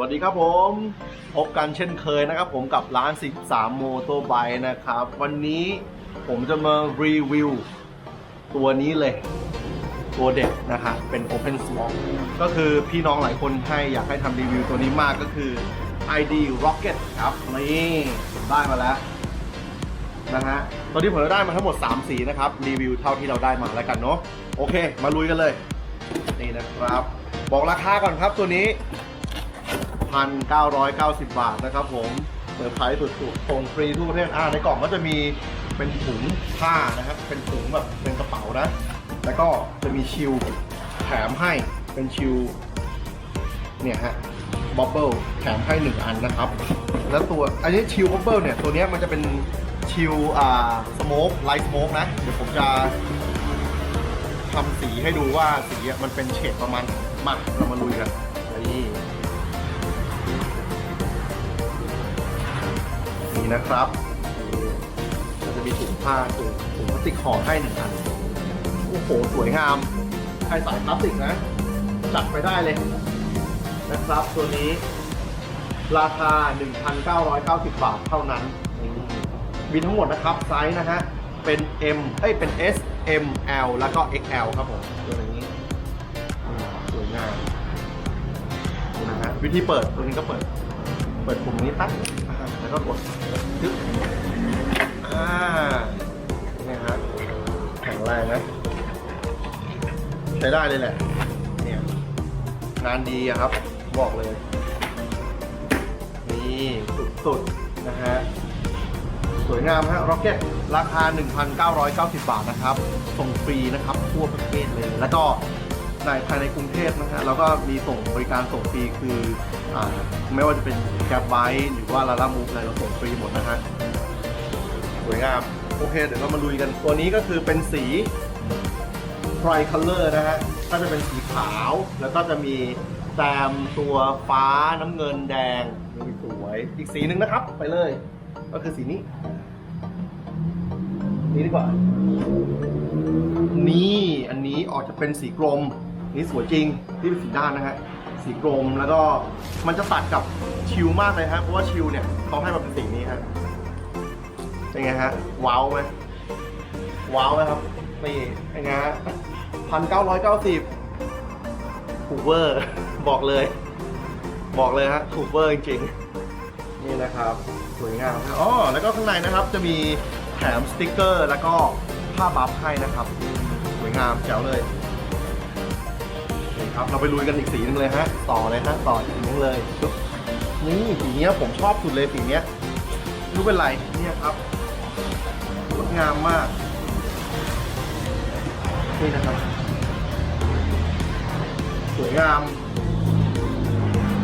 วัสดีครับผม พบกันเช่นเคยนะครับ ผมกับร้าน 13 โมโตไบนะครับ วันนี้ผมจะมารีวิวตัวนี้เลย ตัวเด็กนะฮะเป็น Open Smoke ก็คือพี่น้องหลายคนให้อยากให้ทำรีวิวตัวนี้มากก็คือ ID Rocket ครับ นี่ได้มาแล้วนะฮะตัวที่ผมได้มาทั้งหมด 3 สีนะครับ รีวิวเท่าที่เราได้มาแล้วกันเนาะโอเค มาลุยกันเลย นี่นะครับ บอกราคาก่อนครับตัวนี้ 1,990 บาทนะครับผมเปิดไพรส์สุดๆส่งฟรีทั่วประเทศอ่าในกล่องก็จะมีเป็นถุงผ้านะครับ เป็นถุงแบบเป็นกระเป๋านะ แล้วก็จะมีชิลแถมให้เป็นชิลเนี่ยฮะบับเบิลแถมให้หนึ่งอันนะครับ แล้วตัวอันนี้ชิลบับเบิลเนี่ย ตัวเนี้ยมันจะเป็นชิลอ่าสโมกไลท์สโมกนะ เดี๋ยวผมจะทำสีให้ดูว่าสีอะมันเป็นเฉดประมาณมาเรามาลุยกันนี่ นะครับจะมีถุงผ้าถุงถุงพลาสติกห่อให้หนึ่งอันโอ้โหสวยงามใครสายพลาสติกนะ จัดไปได้เลยนะครับ ตัวนี้ราคา 1,990 บาทเท่านั้น มีทั้งหมดนะครับไซส์นะฮะ เป็น M เอ้ยเป็น S M L แล้วก็ XL ครับผม ตัวนี้สวยงามนะฮะวิธีเปิดตัวนี้ก็เปิด เปิดปุ่มนี้ตั้ง แล้วก็กดยึดอ่านี่ฮะแข็งแรงนะใช้ได้เลยแหละ เนี่ยงานดีครับ บอกเลย นี่สุดๆนะฮะสวยงามฮะร็อกเก็ตราคา 1,990 บาทนะครับ ส่งฟรีนะครับ ทั่วประเทศเลย แล้วก็ ในภายในกรุงเทพนะฮะแล้วก็มีส่งบริการส่งฟรีคืออไม่ว่าจะเป็นแกร็บไบหรือว่าลาล่ามูฟอะไรเราส่งฟรีหมดนะฮะสวยงามโอเค เดี๋ยวเรามาลุยกันตัวนี้ก็คือเป็นสี Tri Color นะฮะก็จะเป็นสีขาว แล้วก็จะมีแซมตัวฟ้าน้ำเงินแดงนี่สวยอีกสีหนึ่งนะครับ ไปเลย ก็คือสีนี้ นี่ดีกว่า นี่อันนี้ออกจะเป็นสีกรม นี่สวยจริงที่เป็นสีด้านนะฮะสีกรมแล้วก็มันจะตัดกับชิลมากเลยฮะเพราะว่าชิลเนี่ยเขาให้มาเป็นสีนี้ฮะเป็นไงฮะว้าวไหมว้าวไหมครับนี่เป็นไงฮะพันเก้าร้อยเก้าสิบถูกเวอร์บอกเลย บอกเลยฮะถูกเวอร์จริงๆนี่นะครับสวยงามครับอ๋อแล้วก็ข้างในนะครับจะมีแถมสติกเกอร์ แล้วก็ผ้าบัฟให้นะครับ สวยงามแจ๋วเลย ครับ เราไปลุยกันอีกสีหนึงเลยฮะ ต่อเลยฮะ ต่ออีกสีนึงเลยปึ๊บนี่สีเนี้ยผมชอบสุดเลยสีเนี้ยไม่รู้เป็นไร เนี่ยครับงดงามมาก นี่นะครับ สวยงาม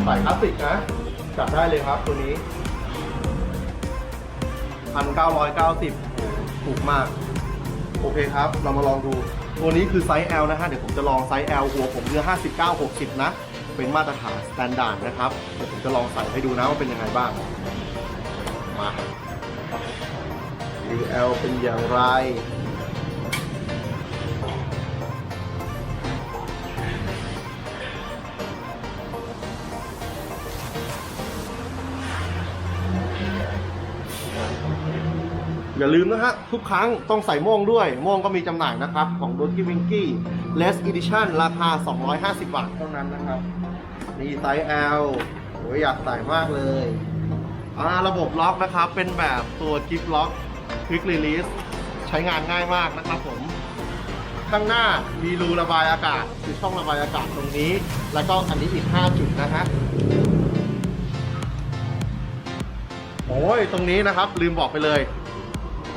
ใส่พลาสติกนะจับได้เลยครับตัวนี้1,990ถูกมาก โอเคครับ เรามาลองดู ตัวนี้คือไซส์ L นะฮะ เดี๋ยวผมจะลองไซส์ L หัวผมคือ 59 60 นะ เป็นมาตรฐานสแตนดาร์ดนะครับ เดี๋ยวผมจะลองใส่ให้ดูนะว่าเป็นยังไงบ้าง มา L เป็นอย่างไร อย่าลืมนะฮะทุกครั้งต้องใส่ม่วงด้วยม่วงก็มีจำหน่ายนะครับ ของ d o กี้วิงกี้ Less Edition ราคา 250 บาทเท่านั้นนะครับนี่ไซส์ L โอ้ยอยากใส่มากเลยอ่าระบบล็อกนะครับ เป็นแบบตัวกิฟล็อก Quick Release ใช้งานง่ายมากนะครับผม ข้างหน้ามีรูระบายอากาศคือช่องระบายอากาศตรงนี้ แล้วก็อันนี้อีก 5 จุดนะฮะโอ้ยตรงนี้นะครับลืมบอกไปเลย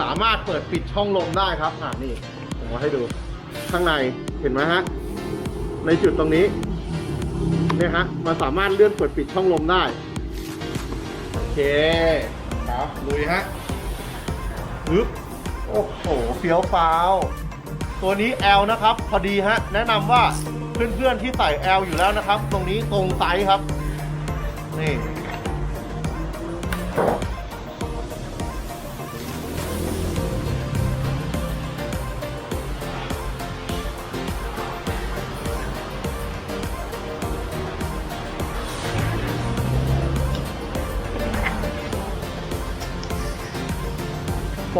สามารถเปิดปิดช่องลมได้ครับอ่านี่ผมมาให้ดูข้างในเห็นไหมฮะ ในจุดตรงนี้เนี่ยฮะมันสามารถเลื่อนเปิดปิดช่องลมได้ โอเคครับลุยฮะปึ๊บโอ้โหเฟี้ยวฟ้าวตัวนี้ L นะครับ พอดีฮะ แนะนำว่าเพื่อนๆที่ใส่ L อยู่แล้วนะครับ ตรงนี้ตรงไซส์ครับ นี่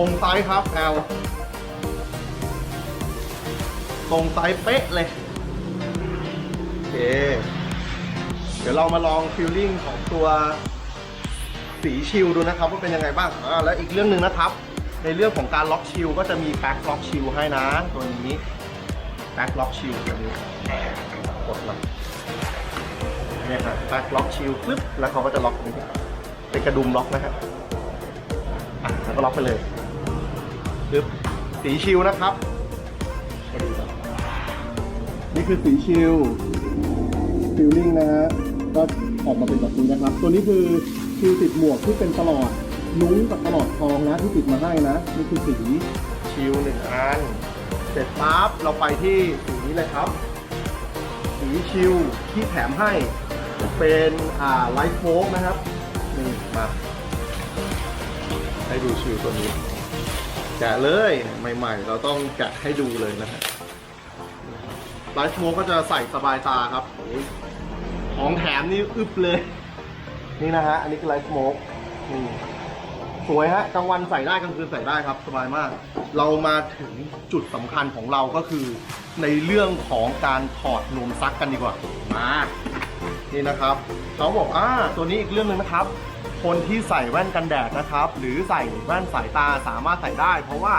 ตรงไซส์ครับ L ตรงไซส์เป๊ะเลย โอเค เดี๋ยวเรามาลองฟิลลิ่งของตัวสีชิลดูนะครับว่าเป็นยังไงบ้างอ่าแล้วอีกเรื่องหนึ่งนะครับ ในเรื่องของการล็อกชิลก็จะมีแบ็คล็อกชิลให้นะ ตัวนี้แบ็คล็อกชิลตัวนี้กดมาเนี่ยครับแบ็คล็อกชิลปึ๊บแล้วเขาก็จะล็อกตรงนี้เป็นกระดุมล็อกนะครับอะแล้วก็ล็อกไปเลย ปึ๊บสีชิลนะครับ นี่คือสีชิลฟิลลิ่งนะฮะก็ออกมาเป็นแบบนี้นะครับ ตัวนี้คือคิวติดหมวกที่เป็นตลอดนุ้งกับตลอดทองนะที่ติดมาให้นะนี่คือสีชิวหนึ่งอันเสร็จปั๊บเราไปที่สีนี้เลยครับ สีชิวที่แถมให้เป็นอ่าไลท์โฟกนะครับนี่มาให้ดูชิวตัวนี้ แกะเลยใหม่ๆ เราต้องแกะให้ดูเลยนะฮะไลฟ์โมก็จะใส่สบายตาครับของแถมนี่อึบเลย นี่นะฮะ อันนี้คือไลฟ์โมกนี่สวยฮะกลางวันใส่ได้กลางคืนใส่ได้ครับ สบายมาก เรามาถึงจุดสำคัญของเราก็คือ ในเรื่องของการถอดนมซักกันดีกว่า มา นี่นะครับ เขาบอกอ่าตัวนี้อีกเรื่องหนึ่งนะครับ คนที่ใส่แว่นกันแดดนะครับ หรือใส่แว่นสายตาสามารถใส่ได้ เพราะว่า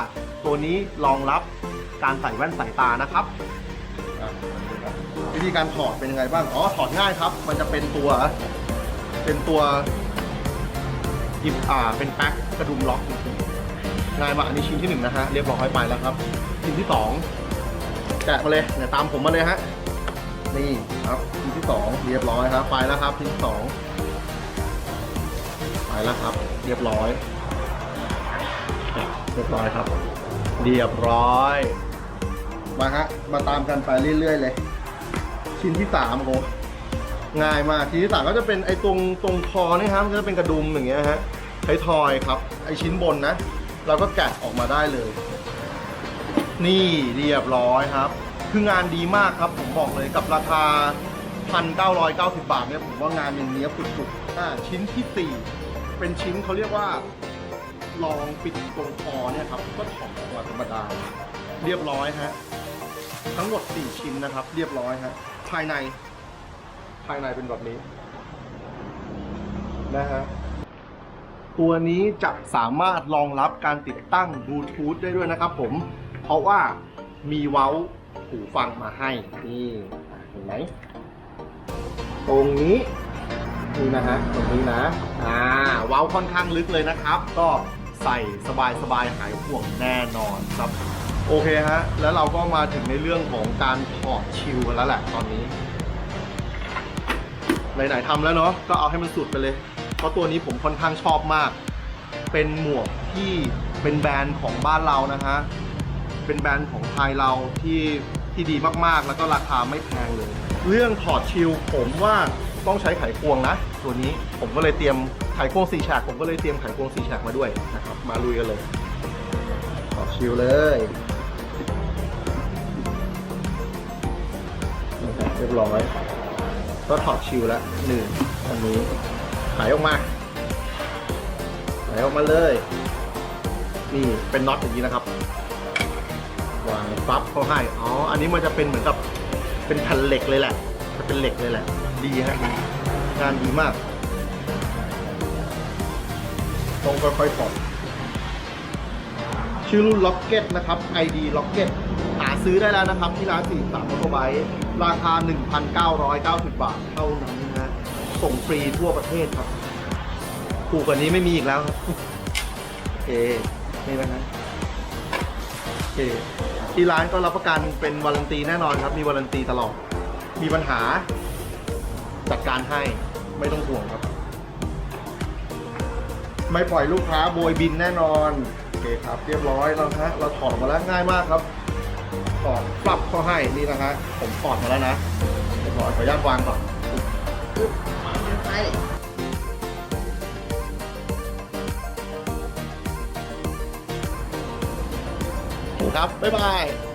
ตัวนี้รองรับการใส่แว่นสายตานะครับ วิธีการถอดเป็นยังไงบ้างอ๋อถอดง่ายครับ มันจะเป็นตัวเป็นตัวหยิบอ่าเป็นแป๊กกระดุมล็อกงๆง่ายมากอันนี้ชิ้นที่หนึ่งนะฮะเรียบร้อยไปแล้วครับ ชิ้นที่สองแกะมาเลยเนี่ยตามผมมาเลยฮะนี่ครับชิ้นที่สองเรียบร้อยครับ ไปแล้วครับชิ้นที่สอง ไปแล้วครับ เรียบร้อย เรียบร้อยครับ เรียบร้อย มาฮะ มาตามกันไปเรื่อยๆเลย ชิ้นที่สามโอง่ายมากชิ้นที่สามก็จะเป็นไอ้ตรงตรงคอนี่ครับมันก็จะเป็นกระดุมอย่างเงี้ยฮะไททอยครับ ไอ้ชิ้นบนนะ เราก็แกะออกมาได้เลย นี่เรียบร้อยครับ คืองานดีมากครับ ผมบอกเลยกับราคา 1,990 บาทเนี่ยผมว่างานอย่างเนี้ยสุดๆชิ้นที่สี่ เป็นชิ้นเขาเรียกว่าลองปิดตรงคอเนี่ยครับก็ถอดออกมาธรรมดาเรียบร้อยฮะทั้งหมด 4 ชิ้นนะครับ เรียบร้อยฮะภายใน ภายในเป็นแบบนี้นะฮะตัวนี้จะสามารถรองรับการติดตั้งบลูทูธได้ด้วยนะครับผม เพราะว่ามีเว้าหูฟังมาให้นี่เห็นไหมตรงนี้ นี่นะฮะตรงนี้นะอ่าเว้าค่อนข้างลึกเลยนะครับ ก็ใส่สบายๆหายห่วงแน่นอนครับโอเคฮะแล้วเราก็มาถึงในเรื่องของการถอดชิลกันแล้วแหละตอนนี้ไหนๆทำแล้วเนาะก็เอาให้มันสุดไปเลย เพราะตัวนี้ผมค่อนข้างชอบมาก เป็นหมวกที่เป็นแบรนด์ของบ้านเรานะฮะเป็นแบรนด์ของไทยเราที่ที่ดีมากๆ แล้วก็ราคาไม่แพงเลย เรื่องถอดชิลผมว่า ต้องใช้ไขควงนะ ตัวนี้ผมก็เลยเตรียมไขควงสี่ฉากผมก็เลยเตรียมไขควงสี่ฉากมาด้วยนะครับ มาลุยกันเลยถอดชิลเลยนะครับเรียบร้อยก็ถอดชิลแล้วหนึ่งอันนี้ขายออกมาขายออกมาเลยนี่เป็นน็อตอย่างนี้นะครับวางซับเขาให้อ๋ออันนี้มันจะเป็นเหมือนกับเป็นแผ่นเหล็กเลยแหละจะเป็นเหล็กเลยแหละ ดีฮะงานดีมากต้องค่อยๆถอดชื่อรุ่น Rocket นะครับ ID Rocket หาซื้อได้แล้วนะครับ ที่ร้าน4 3 m o t o b i k e ราคา 1,990 บาทเท่านั้นนะ ส่งฟรีทั่วประเทศครับ ถูกกว่านี้ไม่มีอีกแล้วครับ โอเคนี่นะฮะโอเคที่ร้านก็รับประกันเป็นวารันตีแน่นอนครับ มีวารันตีตลอด มีปัญหา จัดการให้ไม่ต้องห่วงครับ ไม่ปล่อยลูกค้าโบยบินแน่นอนโอเคครับ เรียบร้อยแล้วฮะเราถอดมาแล้วง่ายมากครับถอดปรับเข้าให้นี่นะฮะผมถอดมาแล้วนะเรียบร้อยขออนุญาตวางก่อนปึ๊บวางลงไปครับบ๊ายบาย